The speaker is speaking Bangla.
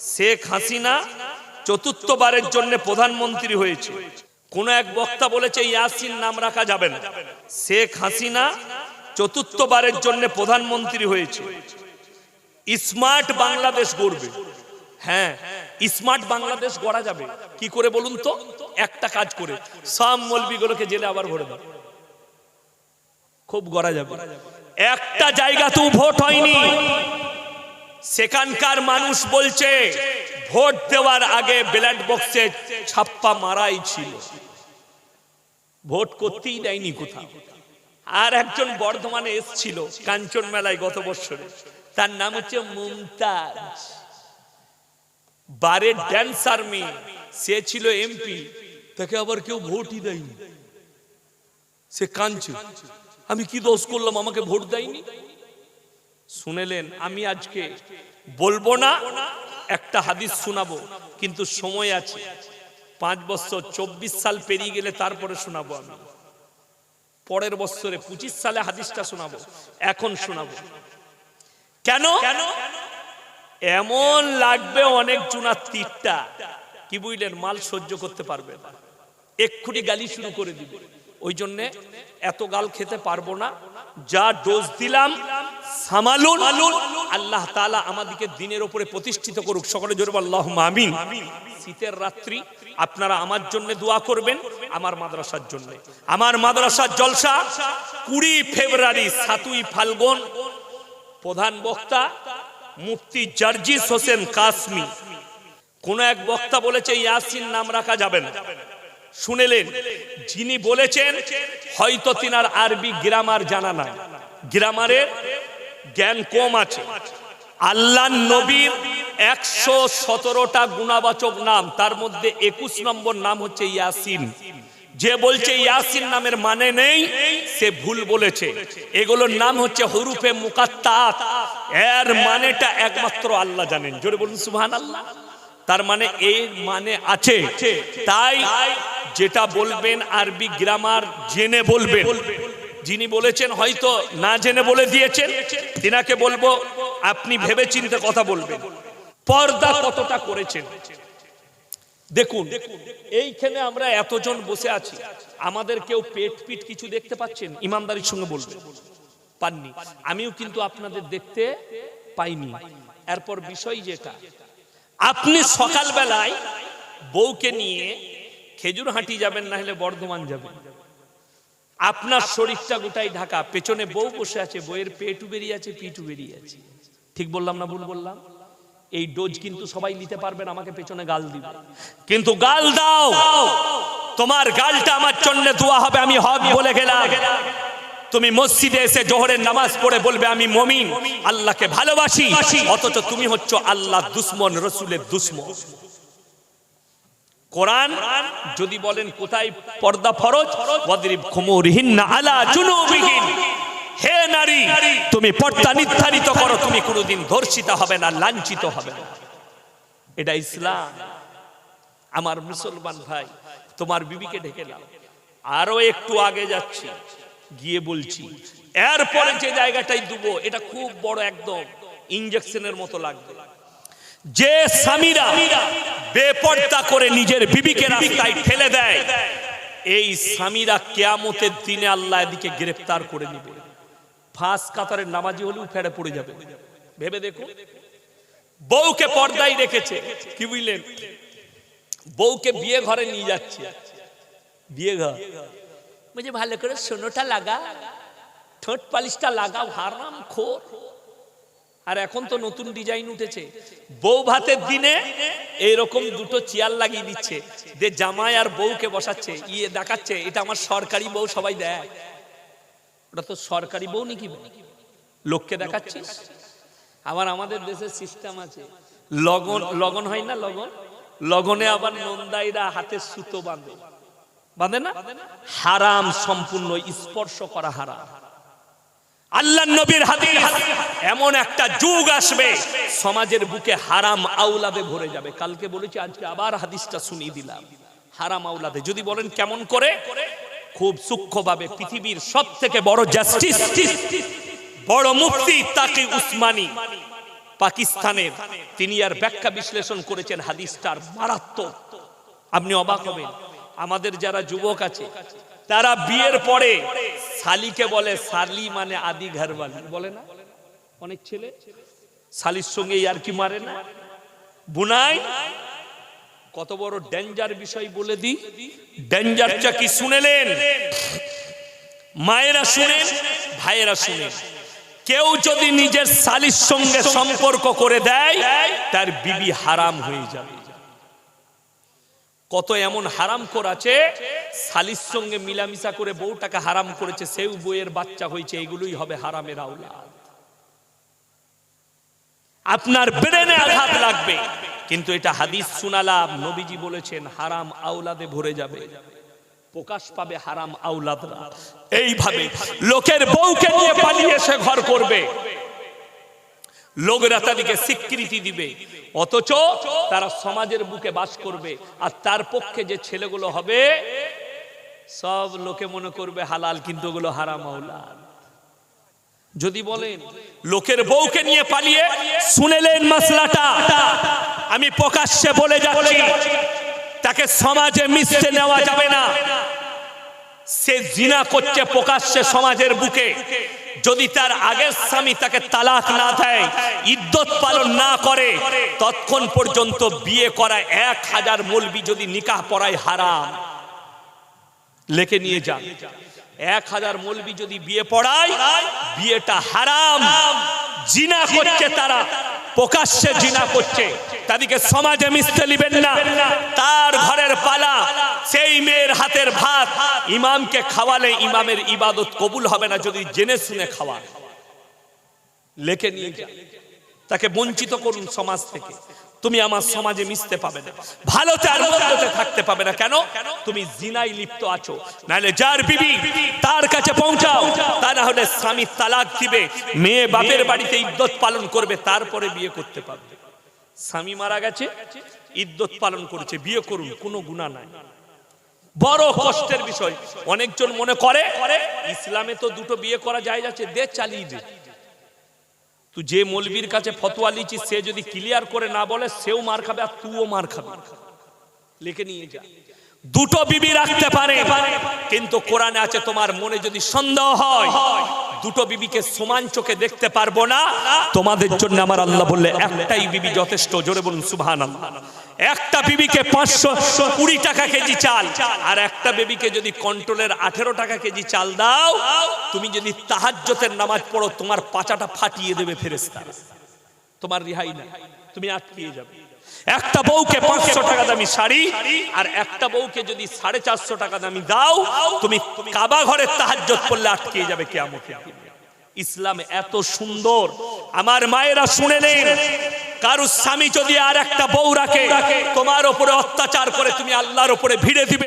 শেখ হাসিনা চতুর্থবারের জন্য প্রধানমন্ত্রী হয়েছে। কোন এক বক্তা বলেছে, ইয়াসিন নাম রাখা যাবে না। শেখ হাসিনা চতুর্থবারের জন্য প্রধানমন্ত্রী হয়েছে। স্মার্ট বাংলাদেশ গড়বে। হ্যাঁ স্মার্ট বাংলাদেশ গড়া যাবে। কি করে বলুন তো? একটা কাজ করে। সব মলবিগুলোকে জেলে আবার ভরে দাও। খুব গড়া যাবে। একটা জায়গাতেও ভোট হয়নি। সেখানকার মানুষ বলছে, ভোট দেওয়ার আগে ব্যালট বক্সে ছাপ্পা মারাই ছিল। ভোট করতেই দেয়নি কোথাও। আর একজন বর্ধমানে এসছিল কাঞ্চন মেলায় গত বছরে। তার নাম হচ্ছে মুমতাজ। বারের ড্যান্সার মেয়ে, সে ছিল এমপি তাকে আবার কেউ ভোটই দেয়নি। সে কাঞ্চন। আমি কি দোষ করলাম? আমাকে ভোট দেয়নি? শুনেলেন আমি আজকে বলব না একটা হাদিস শোনাবো কিন্তু সময় আছে। পাঁচ বছর চব্বিশ সাল পেরিয়ে গেলে তারপরে শোনাবো আমি। পরের বছরে পঁচিশ সালে হাদিসটা শোনাবো এখন শোনাবো। কেন? এমন লাগবে অনেক জুনার তীরটা। কি বুঝলেন? মাল সহ্য করতে পারবে না। এক্ষুনি গালি শুরু করে দিবে। ওই জন্যে এত গাল খেতে পারব না। যা ডোজ দিলাম সামালুন। আল্লাহ তাআলা আমাদেরকে দিনের উপরে প্রতিষ্ঠিত করুক। সকলে জোরে আল্লাহ আমিন। শীতের রাত্রি আপনারা আমার জন্য দোয়া করবেন আমার মাদ্রাসার জন্য। আমার মাদ্রাসার জলসা কুড়ি ফেব্রুয়ারি সাতই ফাল্গুন। প্রধান বক্তা মুফতি জার্জিস হোসেন কাসমি। কোন এক বক্তা বলেছে ইয়াসিন নাম রাখা যাবে না। শুনেলেন। যিনি বলেছেন হয়তো তিনার আরবি গ্রামার জানা নাই। গ্রামারের জ্ঞান কম আছে। আল্লাহ নবীর একশো সতেরোটা গুণাবাচক নাম, তার মধ্যে একুশ নম্বর নাম হচ্ছে ইয়াসিন। যে বলছে ইয়াসিন নামের মানে নেই, সে ভুল বলেছে। এগুলোর নাম হচ্ছে হরুফে মুকাত্তাত। এর মানেটা একমাত্র আল্লাহ জানেন। জোরে বলুন সুহান আল্লাহ তার মানে এর মানে আছে। তাই যেটা বলবেন আরবি গ্রামার জেনে বলবেন। যিনি বলেছেন হয়তো না জেনে বলে দিয়েছেন, তিনাকে বলব আপনি ভেবে চিন্তে কথা বলবেন। পর্দা কতটা করেছেন? দেখুন, এইখানে আমরা এতজন বসে আছি, আমাদের কেউ পেট পিট কিছু দেখতে পাচ্ছেন? ইমানদারির সঙ্গে বলবেন। পাননি। আমিও কিন্তু আপনাদের দেখতে পাইনি। এরপর বিষয় যেটা, আপনি সকালবেলায় বউকে নিয়ে খেজুর হাঁটি যাবেন না হলে বর্ধমান যাবেন। আপনার শরীরটা গোটাই ঢাকা। পেছনে বউ বসে আছে বইয়ের পেটু বেরিয়ে আছে, পিটু বেরিয়ে আছে। ঠিক বললাম না ভুল বললাম? এই ডোজ কিন্তু সবাই নিতে পারবেন, আমাকে পেছনে গাল দিবে। কিন্তু গাল দাও! তোমার গালটা আমার জন্য দোয়া হবে, আমি হক বলে গেলাম। তুমি মসজিদে এসে জোহরের নামাজ পড়ে বলবে, আমি মমিন, আল্লাহকে ভালোবাসি, অথচ তুমি হচ্ছ আল্লাহ দুশ্মন, রসুলের দুশ্মন। কোরআন, যদি বলেন কোথায় পর্দা ফরজ, ওয়াদরিব খুমুরহিন্না আলা জুনুবিহিন। হে নারী, তুমি পর্দা নির্ধারিত করো, তুমি কোনোদিন ধর্ষিত হবে না, লাঞ্ছিত হবে না। এটা ইসলাম। আমার মুসলমান ভাই, তোমার বিবিকে ঢেকে নাও। আরও একটু আগে যাচ্ছি, গিয়ে বলছি, এরপরে যে জায়গাটাই দুবো, এটা খুব বড় একদম ইঞ্জেকশনের মতো লাগবে। যে স্বামীরা বেপর্দা করে নিজের বিবিকে রাস্তায় ঠেলে দেয়। এই স্বামীরা কেয়ামতের দিনে আল্লাহ এদিকে গ্রেফতার করে নিবে। ফাঁস কাতারের নামাজি হলেও ফেড়ে পড়ে যাবে। ভেবে দেখুন বউকে পর্দায় রেখেছে। কি বুঝলেন? বউকে বিয়ে ঘরে নিয়ে যাচ্ছে। বিয়ে ঘর। বুঝে ভালো করে সোনোটা লাগা। ঠোঁট পালিশটা লাগাও হারাম খোর আর এখন তো নতুন ডিজাইন উঠেছে। বউ ভাতের দিনে এইরকম দুটো চেয়ার লাগিয়ে দিচ্ছে। যে জামাই আর বউকে বসাচ্ছে ইয়ে দেখাচ্ছে, এটা আমার সরকারি বউ সবাই দেয়। ওটা তো সরকারি বউ নাকি? লোককে দেখাচ্ছিস? আবার আমাদের দেশের সিস্টেম আছে। লগন লগন হয় না লগন? লগনে আবার নন্দাইরা হাতে সুতো বাঁধে। বাঁধে না? হারাম সম্পূর্ণ, স্পর্শ করা হারাম। আল্লাহ নবীর হাদিস এমন একটা যুগ আসবে, সমাজের বুকে হারাম আউলাদে ভরে যাবে। কালকে বলেছি, আজকে আবার হাদিসটা শুনিয়ে দিলাম। হারাম আউলাদে যদি বলেন কেমন করে? খুব সূক্ষ্মভাবে পৃথিবীর সব থেকে বড় জাস্টিস বড় মুফতি তাকে উসমানী, পাকিস্তানের। তিনি আর ব্যাখ্যা বিশ্লেষণ করেছেন হাদিসটার মারাত্মক। আপনি অবাক হবেন। আমাদের যারা যুবক আছে, তারা বিয়ের পরে শালিকে বলে শালি মানে আদি ঘরবালি। বলে না? অনেক ছেলে। শালির সঙ্গে আর কি মারে না? বুনাই, কত বড় ডেঞ্জার বিষয় বলে দি ডেঞ্জারটা কি শুনেলেন? মায়েরা শুনেন, ভাইয়েরা শুনেন। কেউ যদি নিজের শালির সঙ্গে সম্পর্ক করে দেয়, তার বিবি হারাম হয়ে যাবে। কত এমন হারাম করাছে শালির সঙ্গে মিলামিশা করে বউটাকে হারাম করেছে, সেও বইয়ের বাচ্চা হয়েছে, এগুলোই হবে হারামের আওলাদ আপনার ব্রেনে আঘাত লাগবে। কিন্তু এটা হাদিস শুনালাম, নবীজি বলেছেন, হারাম আওলাদে ভরে যাবে। প্রকাশ পাবে হারাম আওলাদরা। এইভাবে লোকের বউকে নিয়ে পালিয়ে এসে ঘর করবে। লোকরা তাদেরকে স্বীকৃতি দিবে। অথচ তারা সমাজের বুকে বাস করবে। আর তার পক্ষে যে ছেলেগুলো হবে, সব লোকে মনে করবে হালাল, কিন্তু ওগুলো হারাম আওলাদ। যদি বলেন, লোকের বউকে নিয়ে পালিয়ে শুনেলেন মাসলাটা, আমি প্রকাশ্যে বলে যাচ্ছি, তাকে সমাজে মিশতে নেওয়া যাবে না। সে জিনা করছে প্রকাশ্যে সমাজের বুকে। যদি তার আগের স্বামী তাকে তালাক না দেয় ইদ্যত পালন না করে, তৎক্ষণ পর্যন্ত বিয়ে করা এক হাজার মলবি যদি নিকাহ পড়ায় হারাম। লেখে নিয়ে যান। এক হাজার মলবি যদি বিয়ে পড়ায়, বিয়েটা হারাম। জিনা করছে তারা, প্রকাশ্যে জিনা করছে। তাদেরকে সমাজে মিশতে নিবেন না। তার ঘরের পালা, সেই মেয়ের হাতের ভাত। ইমামকে খাওয়ালে ইমামের ইবাদত কবুল হবে না যদি জেনে শুনে খাওয়া লেখে নিয়ে তাকে বঞ্চিত করুন সমাজ থেকে। তুমি আমার সমাজে মিশতে পাবে না। ভালোতে আর মন্দতে থাকতে পাবে না। কেন? তুমি জিনাই লিপ্ত আছো। নাহলে যার বিবি, তার কাছে পৌঁছাও। তা না হলে স্বামী তালাক দিবে, মেয়ে বাপের বাড়িতে ইদ্যত পালন করবে, তারপরে বিয়ে করতে পারবে। স্বামী মারা গেছে ইদ্যত পালন করেছে, বিয়ে করুন, কোনো গুণা নাই। বড় কষ্টের বিষয়। অনেকজন মনে করে, ইসলামে তো দুটো বিয়ে করা যায় যাচ্ছে দে চালিয়ে দে। তুই যে মলবির কাছে ফতোয়া লিচিস সে যদি ক্লিয়ার করে না বলে, সেও মার খাবে আর তুইও মার খাবে। লিখে নিয়ে যা। দুটো বিবি রাখতে পারে, কিন্তু কোরআনে আছে তোমার মনে যদি সন্দেহ হয়, দুটো বিবিকে সমান চোখে দেখতে পারব না। তোমাদের জন্য আমার আল্লাহ বললে একটাই বিবি যথেষ্ট। জোরে বলুন সুবহান একটা বিবিকে পাঁচশো কুড়ি টাকা কেজি চাল, আর একটা বেবিকে যদি কন্ট্রোলের আঠেরো টাকা কেজি চাল দাও, তুমি যদি তাহাজ্জতের নামাজ পড়ো, তোমার পাচাটা ফাটিয়ে দেবে ফেরেস্তা তোমার রিহাই না, তুমি আটকিয়ে যাবে। একটা বউকে পাঁচশো টাকা দামি শাড়ি, আর একটা বউকে যদি সাড়ে চারশো টাকা দামি দাও, তুমি কাবা ঘরের তাহাজ্জত করলে আটকিয়ে যাবে কে কেমন ইসলাম এত সুন্দর, আমার মায়েরা শুনে নেন। কারুর স্বামী যদি আর একটা বউ রাখে, তোমার ওপরে অত্যাচার করে তুমি আল্লাহর ওপরে ভিড়ে দিবে।